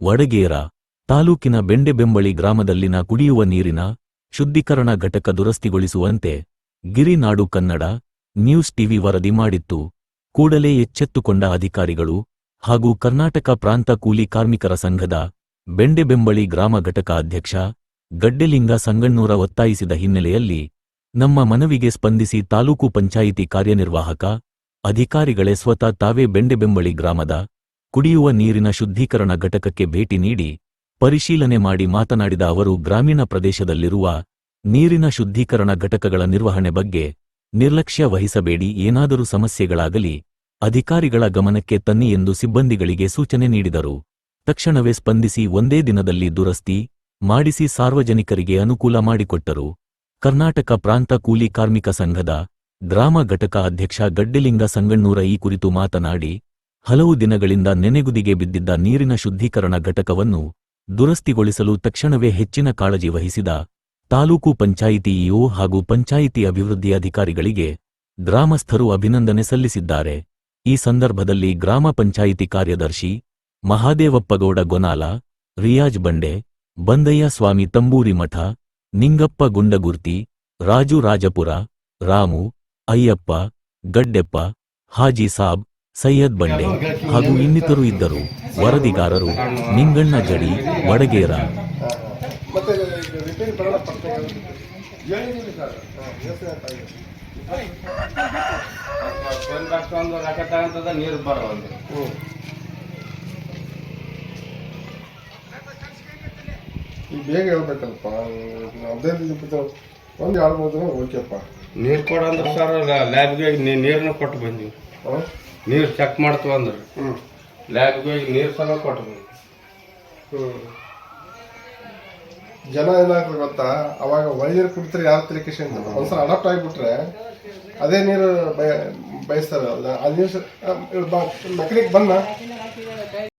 ವಡಗೇರ ತಾಲೂಕಿನ ಬೆಂಡೆಬೆಂಬಳಿ ಗ್ರಾಮದಲ್ಲಿನ ಕುಡಿಯುವ ನೀರಿನ ಶುದ್ಧೀಕರಣ ಘಟಕ ದುರಸ್ತಿಗೊಳಿಸುವಂತೆ ಗಿರಿನಾಡು ಕನ್ನಡ ನ್ಯೂಸ್ ಟಿವಿ ವರದಿ ಮಾಡಿತ್ತು. ಕೂಡಲೇ ಎಚ್ಚೆತ್ತುಕೊಂಡ ಅಧಿಕಾರಿಗಳು ಹಾಗೂ ಕರ್ನಾಟಕ ಪ್ರಾಂತ ಕೂಲಿ ಕಾರ್ಮಿಕರ ಸಂಘದ ಬೆಂಡೆಬೆಂಬಳಿ ಗ್ರಾಮ ಘಟಕ ಅಧ್ಯಕ್ಷ ಗಡ್ಡೆಲಿಂಗ ಸಂಗಣ್ಣೂರ ಒತ್ತಾಯಿಸಿದ ಹಿನ್ನೆಲೆಯಲ್ಲಿ ನಮ್ಮ ಮನವಿಗೆ ಸ್ಪಂದಿಸಿ ತಾಲೂಕು ಪಂಚಾಯಿತಿ ಕಾರ್ಯನಿರ್ವಾಹಕ ಅಧಿಕಾರಿಗಳೇ ಸ್ವತಃ ತಾವೇ ಬೆಂಡೆಬೆಂಬಳಿ ಗ್ರಾಮದ ಕುಡಿಯುವ ನೀರಿನ ಶುದ್ಧೀಕರಣ ಘಟಕಕ್ಕೆ ಭೇಟಿ ನೀಡಿ ಪರಿಶೀಲನೆ ಮಾಡಿ ಮಾತನಾಡಿದ ಅವರು, ಗ್ರಾಮೀಣ ಪ್ರದೇಶದಲ್ಲಿರುವ ನೀರಿನ ಶುದ್ಧೀಕರಣ ಘಟಕಗಳ ನಿರ್ವಹಣೆ ಬಗ್ಗೆ ನಿರ್ಲಕ್ಷ್ಯ ವಹಿಸಬೇಡಿ, ಏನಾದರೂ ಸಮಸ್ಯೆಗಳಾಗಲಿ ಅಧಿಕಾರಿಗಳ ಗಮನಕ್ಕೆ ತನ್ನಿ ಎಂದು ಸಿಬ್ಬಂದಿಗಳಿಗೆ ಸೂಚನೆ ನೀಡಿದರು. ತಕ್ಷಣವೇ ಸ್ಪಂದಿಸಿ, ಒಂದೇ ದಿನದಲ್ಲಿ ದುರಸ್ತಿ ಮಾಡಿಸಿ ಸಾರ್ವಜನಿಕರಿಗೆ ಅನುಕೂಲ ಮಾಡಿಕೊಟ್ಟರು. ಕರ್ನಾಟಕ ಪ್ರಾಂತ ಕೂಲಿ ಕಾರ್ಮಿಕ ಸಂಘದ ಗ್ರಾಮ ಘಟಕ ಅಧ್ಯಕ್ಷ ಗಡ್ಡಿಲಿಂಗ ಸಂಗಣ್ಣೂರ ಈ ಕುರಿತು ಮಾತನಾಡಿ ಹಲವು ದಿನಗಳಿಂದ ನೆನೆಗುದಿಗೆ ಬಿದ್ದಿದ್ದ ನೀರಿನ ಶುದ್ಧೀಕರಣ ಘಟಕವನ್ನು ದುರಸ್ತಿಗೊಳಿಸಲು ತಕ್ಷಣವೇ ಹೆಚ್ಚಿನ ಕಾಳಜಿ ವಹಿಸಿದ ತಾಲೂಕು ಪಂಚಾಯಿತಿ ಇಒ ಹಾಗೂ ಪಂಚಾಯಿತಿ ಅಭಿವೃದ್ಧಿ ಅಧಿಕಾರಿಗಳಿಗೆ ಗ್ರಾಮಸ್ಥರು ಅಭಿನಂದನೆ ಸಲ್ಲಿಸಿದ್ದಾರೆ. ಈ ಸಂದರ್ಭದಲ್ಲಿ ಗ್ರಾಮ ಪಂಚಾಯಿತಿ ಕಾರ್ಯದರ್ಶಿ ಮಹಾದೇವಪ್ಪಗೌಡ ಗೊನಾಲ, ರಿಯಾಜ್ ಬಂಡೆ, ಬಂದಯ್ಯ ಸ್ವಾಮಿ ತಂಬೂರಿ ಮಠ, ನಿಂಗಪ್ಪ ಗುಂಡಗುರ್ತಿ, ರಾಜು ರಾಜಪುರ, ರಾಮು, ಅಯ್ಯಪ್ಪ, ಗಡ್ಡೆಪ್ಪ, ಹಾಜಿ ಸಾಬ್ ಸೈಯದ್ ಬಂಡೆ ಹಾಗೂ ಇನ್ನಿತರು ಇದ್ದರು. ವರದಿಗಾರರು ನಿಂಗಣ್ಣ ಜಡಿ ವಡಗೇರ. ನೀರು ಬರೋದು ಬೇಗ ಹೇಳ್ಬೇಕಲ್ಪ ಹದಿನೈದು ದಿವಸ ಒಂದು ಆಡ್ಬೋದು ಓಕೆಪ್ಪ ನೀರು ಕೊಡಂದ್ರೆ ಸರ್ ಲ್ಯಾಬ್ಗೆ ನೀರನ್ನ ಕೊಟ್ಟು ಬಂದೀವಿ. ನೀರು ಚೆಕ್ ಮಾಡ್ತೀವಿ ಅಂದ್ರೆ. ಹ್ಞೂ ಲ್ಯಾಬ್ಗೆ ಹೋಗಿ ನೀರು ಸಲ ಕೊಟ್ಟು ಹ್ಞೂ ಜನ ಏನಾಗ್ತದೆ ಗೊತ್ತಾ? ಅವಾಗ ಒಳ್ಳೆ ಕುಡಿತಾರೆ ಯಾರು ತಲೆ ಒಂದ್ಸಲ ಅಡಾಪ್ಟ್ ಆಗಿಬಿಟ್ರೆ ಅದೇ ನೀರು ಬಯ ಬಯಸ್ತಾರೆ. ಆ ನೀರು ಮೆಕ್ಯಾನಿಕ್ ಬಂದ